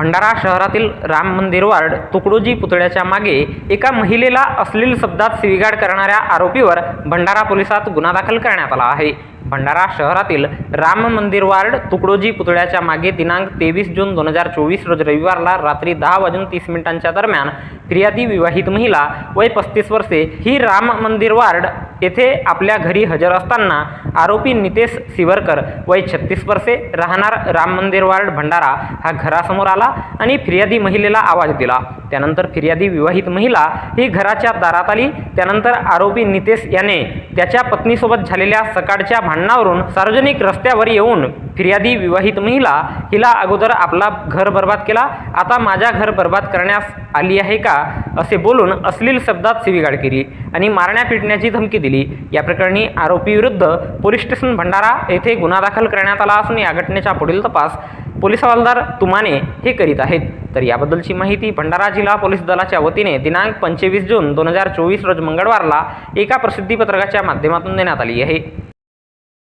भंडारा शहरातील राम मंदिर वार्ड तुकडोजी पुतळ्याच्या मागे एका महिलेला अश्लील शब्दात शिवीगाळ करणाऱ्या आरोपीवर भंडारा पोलिसात गुन्हा दाखल करण्यात आला आहे. भंडारा शहरातील राम मंदिर वार्ड तुकडोजी पुतळ्याच्या मागे दिनांक तेवीस जून दोन हजार चोवीस रोज रविवारला रात्री दहा वाजून तीस मिनिटांच्या दरम्यान फिर्यादी विवाहित महिला वय पस्तीस वर्षे ही राम मंदिर वार्ड येथे आपल्या घरी हजर असताना आरोपी नितेश सिवरकर वय छत्तीस वर्षे राहणार राम मंदिर वार्ड भंडारा हा घरासमोर आला आणि फिर्यादी महिलेला आवाज दिला. त्यानंतर फिर्यादी विवाहित महिला ही घराच्या दारात आली. त्यानंतर आरोपी नितेश याने त्याच्या पत्नीसोबत झालेल्या सकाळच्या भांड भांडणावरून सार्वजनिक रस्त्यावर येऊन फिर्यादी विवाहित महिला हिला अगोदर आपला घर बर्बाद केला. आता माझ्या घर बर्बाद करण्यास आली आहे का? असे बोलून अश्लील शब्दात शिवीगाळ केली आणि मारण्या पिटण्याची धमकी दिली. या प्रकरणी आरोपीविरुद्ध पोलीस स्टेशन भंडारा येथे गुन्हा दाखल करण्यात आला असून या घटनेचा पुढील तपास पोलीस हवालदार तुमाने हे करीत आहेत. तर याबद्दलची माहिती भंडारा जिल्हा पोलीस दलाच्या वतीने दिनांक पंचवीस जून दोन हजार चोवीस रोज मंगळवारला एका प्रसिद्धीपत्रकाच्या माध्यमातून देण्यात आली आहे.